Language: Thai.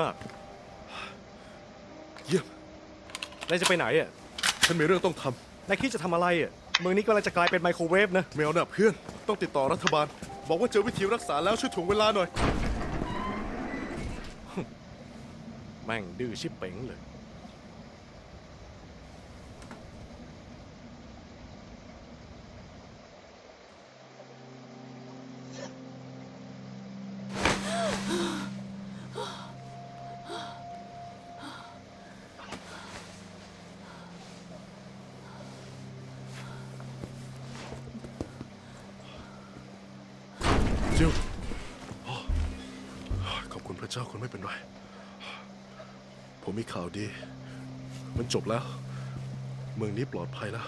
มาก เยี่ยมนายจะไปไหนอะฉันมีเรื่องต้องทนายคิดจะทำอะไรอะเมืองนี้กำลังจะกลายเป็นไมโครเวฟนะำแมวน่ะเพื่อน ต้องติดต่อรัฐบาล บอกว่าเจอวิธีรักษาแล้วช่วยถ่วงเวลาหน่อย แม่งดื้อชิบเป๋งเลย จิวขอบคุณพระเจ้าคุณไม่เป็นไร ผมมีข่าวดี มันจบแล้ว เมืองนี้ปลอดภัยแล้ว